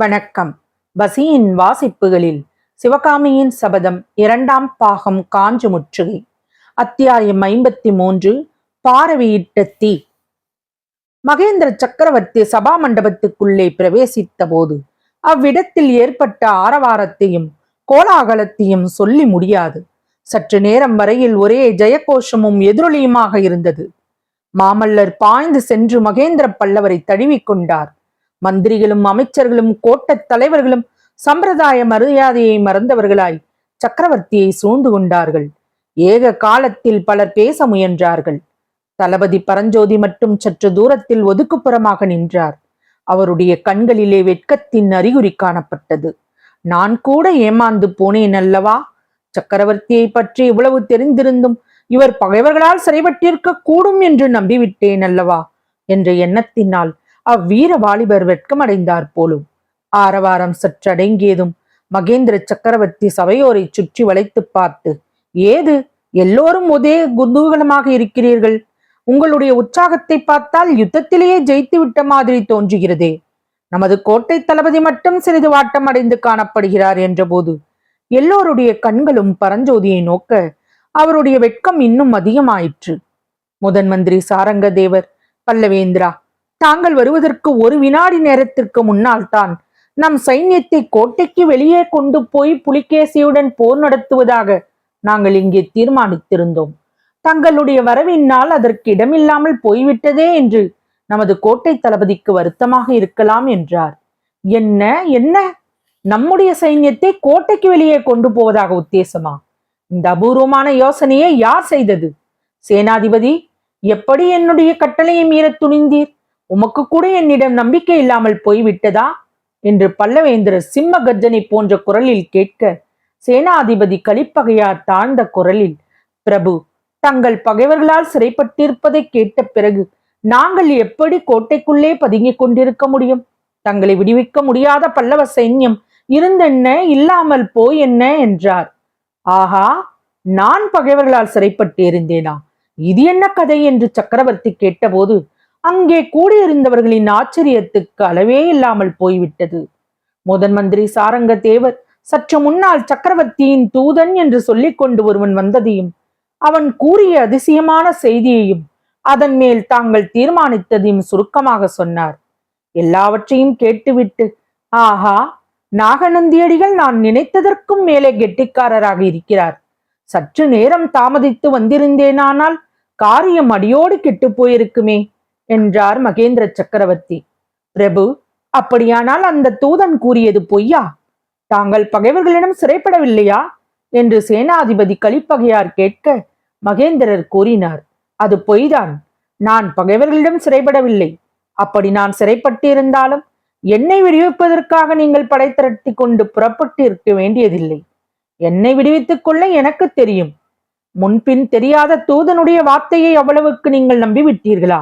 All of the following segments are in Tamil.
வணக்கம். பசியின் வாசிப்புகளில் சிவகாமியின் சபதம் இரண்டாம் பாகம் காஞ்சு முற்றுகை. அத்தியாயம் ஐம்பத்தி மூன்று பாரவியிட்ட தீ. மகேந்திர சக்கரவர்த்தி சபா மண்டபத்துக்குள்ளே பிரவேசித்த போது அவ்விடத்தில் ஏற்பட்ட ஆரவாரத்தையும் கோலாகலத்தையும் சொல்லி முடியாது. சற்று நேரம் வரையில் ஒரே ஜெயகோஷமும் எதிரொலியுமாக இருந்தது. மாமல்லர் பாய்ந்து சென்று மகேந்திர பல்லவரை தழுவிக்கொண்டார். மந்திரிகளும் அமைச்சர்களும் கோட்டத் தலைவர்களும் சம்பிரதாய மரியாதையை மறந்தவர்களாய் சக்கரவர்த்தியை சூழ்ந்து கொண்டார்கள். ஏக காலத்தில் பலர் பேச முயன்றார்கள். தளபதி பரஞ்சோதி மட்டும் சற்று தூரத்தில் ஒதுக்குப்புறமாக நின்றார். அவருடைய கண்களிலே வெட்கத்தின் அறிகுறி காணப்பட்டது. நான் கூட ஏமாந்து போனேன் அல்லவா? சக்கரவர்த்தியை பற்றி இவ்வளவு தெரிந்திருந்தும் இவர் பகைவர்களால் சிறைப்பட்டிருக்க கூடும் என்று நம்பிவிட்டேன் அல்லவா? என்ற எண்ணத்தினால் அவ்வீர வாலிபர் வெட்கமடைந்தார் போலும். ஆரவாரம் சற்றடங்கியதும் மகேந்திர சக்கரவர்த்தி சபையோரை சுற்றி வளைத்து பார்த்து ஏது? எல்லோரும் ஒரே குதூகலமாக இருக்கிறீர்கள். உங்களுடைய உற்சாகத்தை பார்த்தால் யுத்தத்திலேயே ஜெயித்து விட்ட மாதிரி தோன்றுகிறதே. நமது கோட்டை தளபதி மட்டும் சிறிது வாட்டம் அடைந்து காணப்படுகிறார் என்றபோது எல்லோருடைய கண்களும் பரஞ்சோதியை நோக்க அவருடைய வெட்கம் இன்னும் அதிகமாயிற்று. முதன் மந்திரி சாரங்க தேவர் பல்லவேந்திரா தாங்கள் வருவதற்கு ஒரு வினாடி நேரத்திற்கு முன்னால் தான் நம் சைன்யத்தை கோட்டைக்கு வெளியே கொண்டு போய் புலிகேசியுடன் போர் நடத்துவதாக நாங்கள் இங்கே தீர்மானித்திருந்தோம். தங்களுடைய வரவினால் அதற்கு இடமில்லாமல் போய்விட்டதே என்று நமது கோட்டை தளபதிக்கு வருத்தமாக இருக்கலாம் என்றார். என்ன என்ன? நம்முடைய சைன்யத்தை கோட்டைக்கு வெளியே கொண்டு போவதாக உத்தேசமா? இந்த அபூர்வமான யோசனையை யார் செய்தது? சேனாதிபதி எப்படி என்னுடைய கட்டளையை மீற துணிந்தீர்? உமக்கு கூட என்னிடம் நம்பிக்கை இல்லாமல் போய்விட்டதா? என்று பல்லவேந்திர சிம்ம கர்ஜனை போன்ற குரலில் கேட்க சேனாதிபதி கலிப்பகையார் தாழ்ந்த குரலில் பிரபு தங்கள் பகைவர்களால் சிறைப்பட்டிருப்பதை கேட்ட பிறகு நாங்கள் எப்படி கோட்டைக்குள்ளே பதுங்கிக் கொண்டிருக்க முடியும்? தங்களை விடுவிக்க முடியாத பல்லவ சைன்யம் இருந்தென்ன? இல்லாமல் போய் என்ன? என்றார். ஆஹா நான் பகைவர்களால் சிறைப்பட்டு இருந்தேனா இது என்ன கதை? என்று சக்கரவர்த்தி கேட்டபோது அங்கே கூடியிருந்தவர்களின் ஆச்சரியத்துக்கு அளவே இல்லாமல் போய்விட்டது. முதன் மந்திரி சாரங்க தேவர் சற்று முன்னால் சக்கரவர்த்தியின் தூதன் என்று சொல்லிக் கொண்டு ஒருவன் வந்ததையும் அவன் கூறிய அதிசயமான செய்தியையும் அதன் மேல் தாங்கள் தீர்மானித்ததையும் சுருக்கமாக சொன்னார். எல்லாவற்றையும் கேட்டுவிட்டு ஆஹா நாகநந்தியடிகள் நான் நினைத்ததற்கும் மேலே கெட்டிக்காரராக இருக்கிறார். சற்று நேரம் தாமதித்து வந்திருந்தேனானால் காரியம் அடியோடு கெட்டுப் போயிருக்குமே. என்றார் மகேந்திர சக்கரவர்த்தி. பிரபு அப்படியானால் அந்த தூதன் கூறியது பொய்யா? தாங்கள் பகைவர்களிடம் சிறைப்படவில்லையா? என்று சேனாதிபதி கலிப்பகையார் கேட்க மகேந்திரர் கூறினார் அது பொய்தான். நான் பகைவர்களிடம் சிறைப்படவில்லை. அப்படி நான் சிறைப்பட்டிருந்தாலும் என்னை விடுவிப்பதற்காக நீங்கள் படை திரட்டி கொண்டு புறப்பட்டு இருக்க வேண்டியதில்லை. என்னை விடுவித்துக் கொள்ள எனக்கு தெரியும். முன்பின் தெரியாத தூதனுடைய வார்த்தையை அவ்வளவுக்கு நீங்கள் நம்பிவிட்டீர்களா?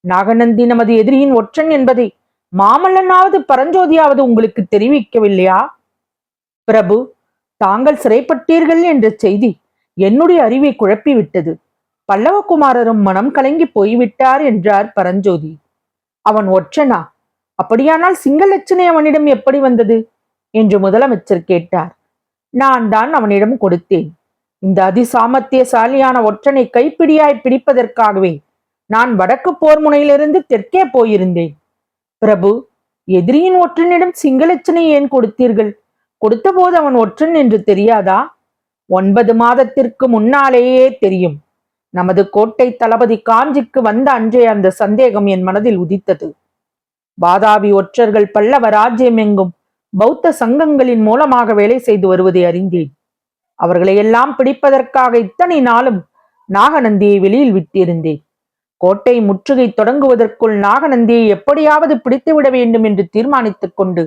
நாகநந்தி நமது எதிரியின் ஒற்றன் என்பதை மாமல்லனாவது பரஞ்சோதியாவது உங்களுக்கு தெரிவிக்கவில்லையா? பிரபு தாங்கள் சிறைப்பட்டீர்கள் என்ற செய்தி என்னுடைய அறிவை குழப்பிவிட்டது. பல்லவகுமாரரும் மனம் கலங்கி போய்விட்டார் என்றார் பரஞ்சோதி. அவன் ஒற்றனா? அப்படியானால் சிங்கலட்சணை அவனிடம் எப்படி வந்தது? என்று முதலமைச்சர் கேட்டார். நான் தான் அவனிடம் கொடுத்தேன். இந்த அதிசாமர்த்தியசாலியான ஒற்றனை கைப்பிடியாய் பிடிப்பதற்காகவே நான் வடக்கு போர் முனையிலிருந்து தெற்கே போயிருந்தேன். பிரபு எதிரியின் ஒற்றனிடம் சிங்களச்சனை ஏன் கொடுத்தீர்கள்? கொடுத்தபோது அவன் ஒற்றன் என்று தெரியாதா? ஒன்பது மாதத்திற்கு முன்னாலேயே தெரியும். நமது கோட்டை தளபதி காஞ்சிக்கு வந்த அன்றே அந்த சந்தேகம் என் மனதில் உதித்தது. வாதாபி ஒற்றர்கள் பல்லவ ராஜ்யம் எங்கும் பௌத்த சங்கங்களின் மூலமாக வேலை செய்து வருவதை அறிந்தேன். அவர்களை எல்லாம் பிடிப்பதற்காக இத்தனை நாளும் நாகநந்தியை வெளியில் விட்டிருந்தேன். கோட்டை முற்றுகை தொடங்குவதற்குள் நாகநந்தியை எப்படியாவது பிடித்துவிட வேண்டும் என்று தீர்மானித்துக் கொண்டு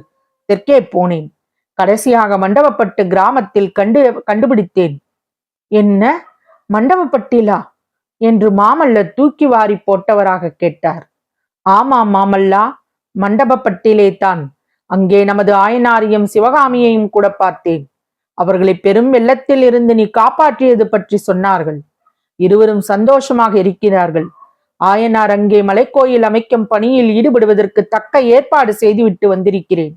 தெற்கே போனேன். கடைசியாக மண்டபப்பட்டு கிராமத்தில் கண்டு கண்டுபிடித்தேன். என்ன? மண்டபப்பட்டிலா? என்று மாமல்லர் தூக்கி வாரி போட்டவராக கேட்டார். ஆமாம் மாமல்லா மண்டபப்பட்டிலே தான். அங்கே நமது ஆயனாரையும் சிவகாமியையும் கூட பார்த்தேன். அவர்களை பெரும் வெள்ளத்தில் இருந்து நீ காப்பாற்றியது பற்றி சொன்னார்கள். இருவரும் சந்தோஷமாக இருக்கிறார்கள். ஆயனார் அங்கே மலைக்கோயில் அமைக்கும் பணியில் ஈடுபடுவதற்கு தக்க ஏற்பாடு செய்துவிட்டு வந்திருக்கிறேன்.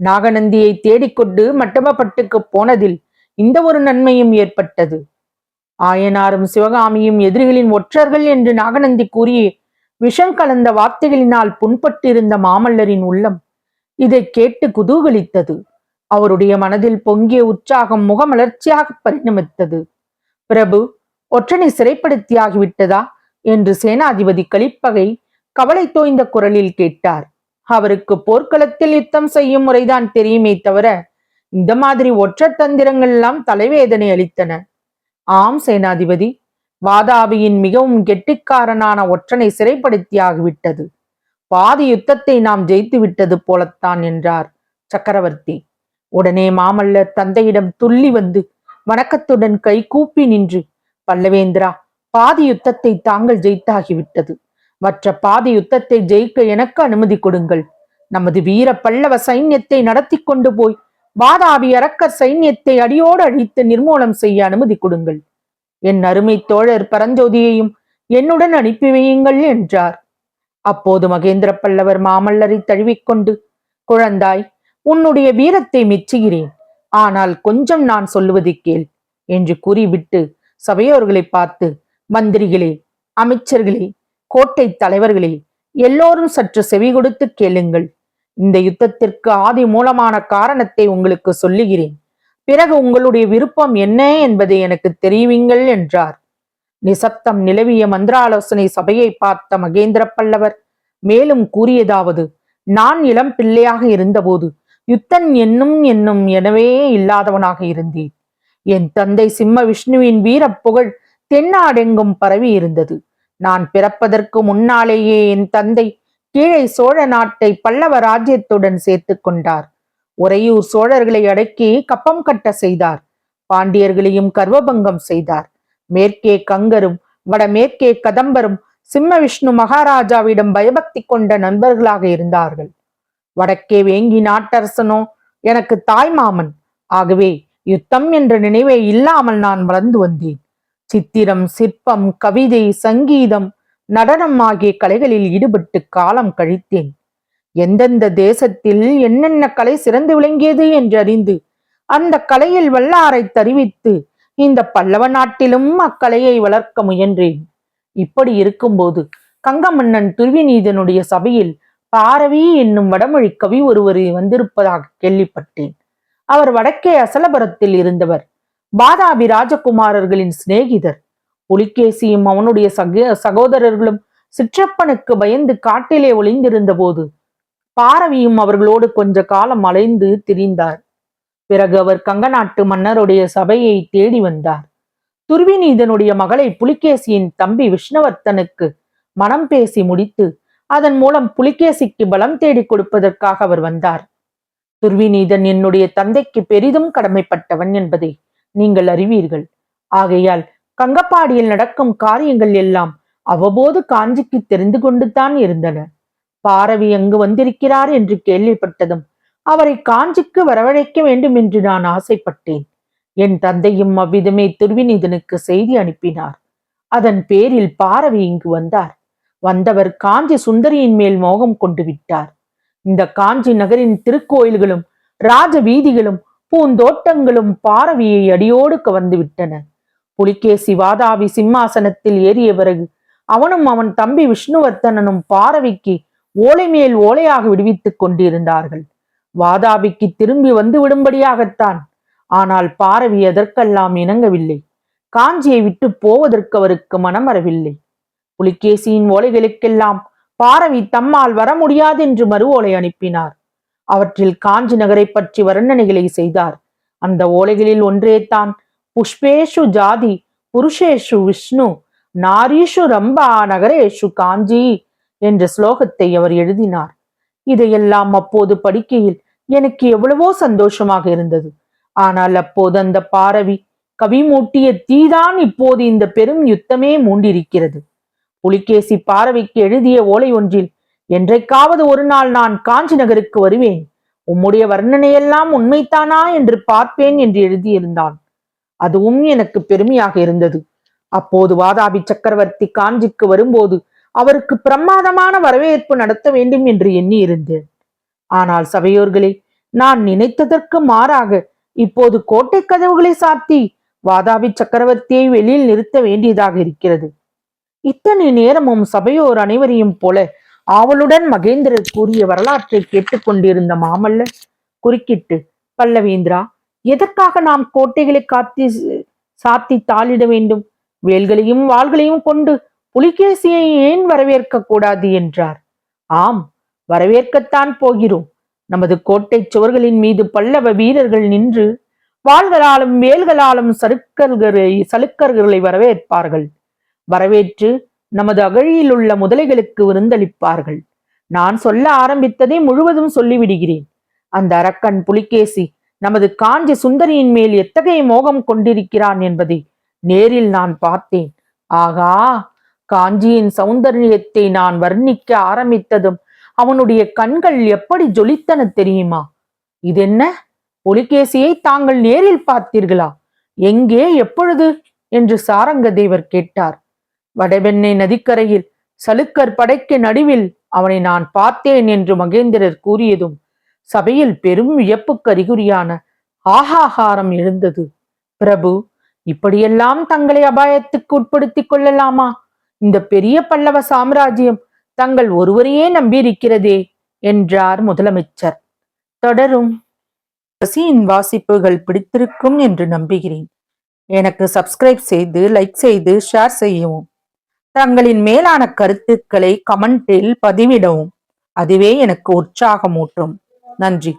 நாகநந்தியை தேடிக்கொண்டு மட்டமப்பட்டுக்கு போனதில் இந்த ஒரு நன்மையும் ஏற்பட்டது. ஆயனாரும் சிவகாமியும் எதிரிகளின் ஒற்றர்கள் என்று நாகநந்தி கூறி விஷம் கலந்த வார்த்தைகளினால் புண்பட்டிருந்த மாமல்லரின் உள்ளம் இதை கேட்டு குதூகலித்தது. அவருடைய மனதில் பொங்கிய உற்சாகம் முகமலர்ச்சியாக பரிணமித்தது. பிரபு ஒற்றனை சிறைப்படுத்தியாகிவிட்டதா? என்று சேனாதிபதி கலிப்பகை கவலை தோய்ந்த குரலில் கேட்டார். அவருக்கு போர்க்களத்தில் யுத்தம் செய்யும் முறைதான் தெரியுமே தவிர இந்த மாதிரி ஒற்ற தந்திரங்கள் எல்லாம் தலைவேதனை அளித்தன. ஆம் சேனாதிபதி வாதாபியின் மிகவும் கெட்டிக்காரனான ஒற்றனை சிறைப்படுத்தியாகிவிட்டது. பாதி யுத்தத்தை நாம் ஜெயித்து விட்டது போலத்தான் என்றார் சக்கரவர்த்தி. உடனே மாமல்லர் தந்தையிடம் துள்ளி வந்து வணக்கத்துடன் கை கூப்பி நின்று பல்லவேந்திரா பாதி யுத்தத்தை தாங்கள் ஜெயித்தாகிவிட்டது. மற்ற பாதி யுத்தத்தை ஜெயிக்க எனக்கு அனுமதி கொடுங்கள். நமது வீர பல்லவ சைன்யத்தை நடத்தி கொண்டு போய் வாதாபி அரக்கர் சைன்யத்தை அடியோடு அழித்து நிர்மூலம் செய்ய அனுமதி கொடுங்கள். என் அருமை தோழர் பரஞ்சோதியையும் என்னுடன் அனுப்பி வையுங்கள் என்றார். அப்போது மகேந்திர பல்லவர் மாமல்லரை தழுவிக்கொண்டு குழந்தாய் உன்னுடைய வீரத்தை மெச்சுகிறேன். ஆனால் கொஞ்சம் நான் சொல்லுவதை கேள் என்று கூறிவிட்டு சபையோர்களை பார்த்து மந்திரிகளே அமைச்சர்களே கோட்டை தலைவர்களே எல்லோரும் சற்று செவி கொடுத்து கேளுங்கள். இந்த யுத்தத்திற்கு ஆதி மூலமான காரணத்தை உங்களுக்கு சொல்லுகிறேன். பிறகு உங்களுடைய விருப்பம் என்ன என்பதை எனக்கு தெரிவிங்கள் என்றார். நிசப்தம் நிலவிய மந்திராலோசனை சபையை பார்த்த மகேந்திர பல்லவர் மேலும் கூறியதாவது நான் இளம் பிள்ளையாக இருந்தபோது யுத்தன் என்னும் என்னும் எனவே இல்லாதவனாக இருந்தேன். என் தந்தை சிம்ம விஷ்ணுவின் வீர புகழ் தென்னாடெங்கும் பரவி இருந்தது. நான் பிறப்பதற்கு முன்னாலேயே என் தந்தை கீழே சோழ நாட்டை பல்லவ ராஜ்யத்துடன் சேர்த்து கொண்டார். உறையூர் சோழர்களை அடக்கி கப்பம் கட்ட செய்தார். பாண்டியர்களையும் கர்வபங்கம் செய்தார். மேற்கே கங்கரும் வடமேற்கே கதம்பரும் சிம்ம விஷ்ணு மகாராஜாவிடம் பயபக்தி கொண்ட நண்பர்களாக இருந்தார்கள். வடக்கே வேங்கி நாட்டரசனோ எனக்கு தாய்மாமன். ஆகவே யுத்தம் என்ற நினைவே இல்லாமல் நான் வளர்ந்து வந்தேன். சித்திரம் சிற்பம் கவிதை சங்கீதம் நடனம் ஆகிய கலைகளில் ஈடுபட்டு காலம் கழித்தேன். எந்தெந்த தேசத்தில் என்னென்ன கலை சிறந்து விளங்கியது என்று அறிந்து அந்த கலையில் வல்லாரை தருவித்து இந்த பல்லவ நாட்டிலும் அக்கலையை வளர்க்க முயன்றேன். இப்படி இருக்கும்போது கங்கமன்னன் துருவிநீதனுடைய சபையில் பாரவி என்னும் வடமொழி கவி ஒருவர் வந்திருப்பதாக கேள்விப்பட்டேன். அவர் வடக்கே அசலபுரத்தில் இருந்தவர். பாதாபி ராஜகுமாரர்களின் சிநேகிதர். புலிகேசியும் அவனுடைய சக சகோதரர்களும் சிற்றப்பனுக்கு பயந்து காட்டிலே ஒளிந்திருந்த போது பாரவியும் அவர்களோடு கொஞ்ச காலம் அலைந்து திரிந்தார். பிறகு அவர் கங்கநாட்டு மன்னருடைய சபையை தேடி வந்தார். துருவிநீதனுடைய மகளை புலிகேசியின் தம்பி விஷ்ணுவர்த்தனுக்கு மனம் பேசி முடித்து அதன் மூலம் புலிகேசிக்கு பலம் தேடி கொடுப்பதற்காக அவர் வந்தார். துர்விநீதன் என்னுடைய தந்தைக்கு பெரிதும் கடமைப்பட்டவன் என்பதை நீங்கள் அறிவீர்கள். ஆகையால் கங்கப்பாடியில் நடக்கும் காரியங்கள் எல்லாம் அவ்வப்போது காஞ்சிக்கு தெரிந்து கொண்டுதான் இருந்தன. பாரவி அங்கு வந்திருக்கிறார் என்று கேள்விப்பட்டதும் அவரை காஞ்சிக்கு வரவழைக்க வேண்டும் என்று நான் ஆசைப்பட்டேன். என் தந்தையும் அவ்விதமே துர்விநீதனுக்கு செய்தி அனுப்பினார். அதன் பேரில் பாரவி இங்கு வந்தார். வந்தவர் காஞ்சி சுந்தரியின் மேல் மோகம் கொண்டு விட்டார். இந்த காஞ்சி நகரின் திருக்கோயில்களும் ராஜ வீதிகளும் பூந்தோட்டங்களும் பாரவியை அடியோடு கவர்ந்துவிட்டன புலிகேசி வாதாபி சிம்மாசனத்தில் ஏறிய பிறகு அவனும் அவன் தம்பி விஷ்ணுவர்த்தனனும் பாரவிக்கு ஓலை மேல் ஓலையாக விடுவித்துக் கொண்டிருந்தார்கள். வாதாபிக்கு திரும்பி வந்து விடும்படியாகத்தான். ஆனால் பாரவி எதற்கெல்லாம் இணங்கவில்லை. காஞ்சியை விட்டு போவதற்கு அவருக்கு மனம் வரவில்லை புலிகேசியின் ஓலைகளுக்கெல்லாம் பாரவி தம்மால் வர முடியாது என்று மறு ஓலை அனுப்பினார். அவற்றில் காஞ்சி நகரை பற்றி வர்ணனைகளை செய்தார். அந்த ஓலைகளில் ஒன்றே தான் புஷ்பேஷு ஜாதி புருஷேஷு விஷ்ணு நாரீஷு ரம்பா நகரேஷு காஞ்சி என்ற ஸ்லோகத்தை அவர் எழுதினார். இதையெல்லாம் அப்போது படிக்கையில் எனக்கு எவ்வளவோ சந்தோஷமாக இருந்தது. ஆனால் அப்போது அந்த பாரவி கவி மூட்டிய தீதான் இப்போது இந்த பெரும் யுத்தமே மூண்டிருக்கிறது. புலிகேசி பாரவிக்கு எழுதிய ஓலை ஒன்றில் என்றைக்காவது ஒரு நாள் நான் காஞ்சி நகருக்கு வருவேன். உம்முடைய வர்ணனையெல்லாம் உண்மைத்தானா என்று பார்ப்பேன் என்று எழுதியிருந்தான். அதுவும் எனக்கு பெருமையாக இருந்தது. அப்போது வாதாபி சக்கரவர்த்தி காஞ்சிக்கு வரும்போது அவருக்கு பிரமாதமான வரவேற்பு நடத்த வேண்டும் என்று எண்ணி இருந்தேன் ஆனால் சபையோர்களே நான் நினைத்ததற்கு மாறாக இப்போது கோட்டை கதவுகளை சாத்தி வாதாபி சக்கரவர்த்தியை வெளியில் நிறுத்த வேண்டியதாக இருக்கிறது. இத்தனை நேரமும் சபையோர் அனைவரையும் போல ஆவலுடன் மகேந்திரர் கூறிய வரலாற்றை கேட்டுக்கொண்டிருந்த மாமல்ல குறுக்கிட்டு பல்லவேந்திரா எதற்காக நாம் கோட்டைகளை காத்தி சாத்தி தாளிட வேண்டும்? வேல்களையும் வாள்களையும் கொண்டு புலிகேசியை ஏன் வரவேற்க கூடாது? என்றார். ஆம் வரவேற்கத்தான் போகிறோம். நமது கோட்டை சுவர்களின் மீது பல்லவ வீரர்கள் நின்று வாள்களாலும் வேல்களாலும் சருக்கர்களை சலுக்கர்களை வரவேற்பார்கள். வரவேற்று நமது அகழியில் உள்ள முதலைகளுக்கு விருந்தளிப்பார்கள். நான் சொல்ல ஆரம்பித்ததை முழுவதும் சொல்லிவிடுகிறேன். அந்த அரக்கன் புலிகேசி நமது காஞ்சி சுந்தரியின் மேல் எத்தகைய மோகம் கொண்டிருக்கிறான் என்பதை நேரில் நான் பார்த்தேன். ஆகா காஞ்சியின் சௌந்தரியத்தை நான் வர்ணிக்க ஆரம்பித்ததும் அவனுடைய கண்கள் எப்படி ஜொலித்தன தெரியுமா? இதென்ன? புலிகேசியை தாங்கள் நேரில் பார்த்தீர்களா? எங்கே எப்பொழுது? என்று சாரங்க தேவர் கேட்டார். வடபெண்ணை நதிக்கரையில் சலுக்கர் படைக்கு நடுவில் அவனை நான் பார்த்தேன் என்று மகேந்திரர் கூறியதும் சபையில் பெரும் வியப்புக்கு அறிகுறியான ஆகாகாரம் எழுந்தது. பிரபு இப்படியெல்லாம் தங்களை அபாயத்துக்கு உட்படுத்திக் கொள்ளலாமா? இந்த பெரிய பல்லவ சாம்ராஜ்யம் தங்கள் ஒருவரையே நம்பியிருக்கிறதே என்றார் முதலமைச்சர். தொடரும். ரசியின் வாசிப்புகள் பிடித்திருக்கும் என்று நம்புகிறேன். எனக்கு சப்ஸ்கிரைப் செய்து லைக் செய்து ஷேர் செய்யவும். தங்களின் மேலான கருத்துக்களை கமெண்டில் பதிவிடவும். அதுவே எனக்கு உற்சாகமூட்டும். நன்றி.